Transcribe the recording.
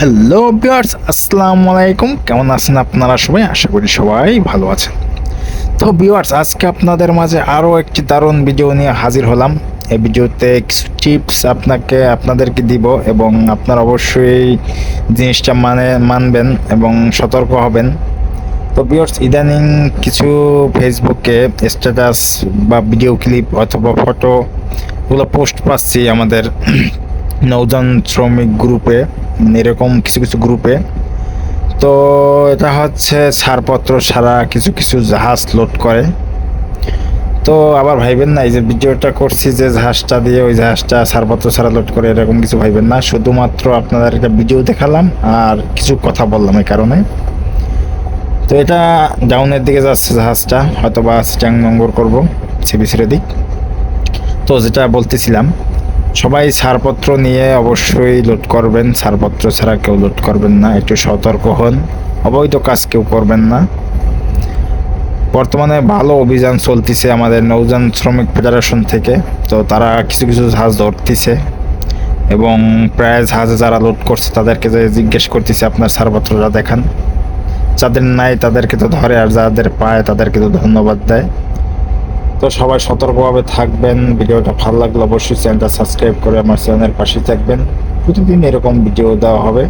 Hello বিয়ার্স আসসালামু আলাইকুম কেমন আছেন আপনারা সবাই? আশা করি সবাই ভালো আছেন। তো বিয়ার্স আজকে আপনাদের মাঝে আরও একটি দারুণ ভিডিও নিয়ে হাজির হলাম। এই ভিডিওতে কিছু টিপস আপনাকে, আপনাদেরকে দিব এবং আপনারা অবশ্যই জিনিসটা মানে মানবেন এবং সতর্ক হবেন। তো বিয়ার্স ইদানিং কিছু ফেসবুকে স্ট্যাটাস বা ভিডিও ক্লিপ অথবা ফটো ওগুলো পোস্ট পাচ্ছি আমাদের নৌজন শ্রমিক গ্রুপে এরকম কিছু কিছু গ্রুপে তো এটা হচ্ছে ছাড়পত্র ছাড়া কিছু কিছু জাহাজ লোড করে। তো আবার ভাইবেন না, এই যে ভিডিওটা করছি যে জাহাজটা দিয়ে ওই জাহাজটা ছাড়পত্র ছাড়া লোড করে, এরকম কিছু ভাইবেন না। শুধুমাত্র আপনাদেরকে ভিডিও দেখালাম আর কিছু কথা বললাম এই কারণে। তো এটা ডাউনের দিকে যাচ্ছে জাহাজটা হয়তো বা চিটাং নঙ্গর করব সিবিসির দিক। তো যেটা বলতেছিলাম সবাই ছাড়পত্র নিয়ে অবশ্যই লোড করবেন। ছাড়পত্র ছাড়া কেউ লোড করবেন না। একটু সতর্ক হন। অবৈধ কাজ কেউ করবেন না। বর্তমানে ভালো অভিযান চলতেছে আমাদের নৌযান শ্রমিক ফেডারেশন থেকে। তো তারা কিছু কিছু জাহাজ ধরতেছে এবং প্রায় জাহাজে যারা লোড করছে তাদেরকে যে জিজ্ঞেস করতেছে, আপনার ছাড়পত্রটা দেখান। যাদের নাই তাদেরকে তো ধরে আর যাদের পায় তাদেরকে তো ধন্যবাদ দেয়। তো সবাই সতর্কভাবে থাকবেন, ভিডিওটা ভালো লাগলে অবশ্যই চ্যানেলটা সাবস্ক্রাইব করে আমার চ্যানেলের পাশে থাকবেন। প্রতিদিন এরকম ভিডিও দেওয়া হবে।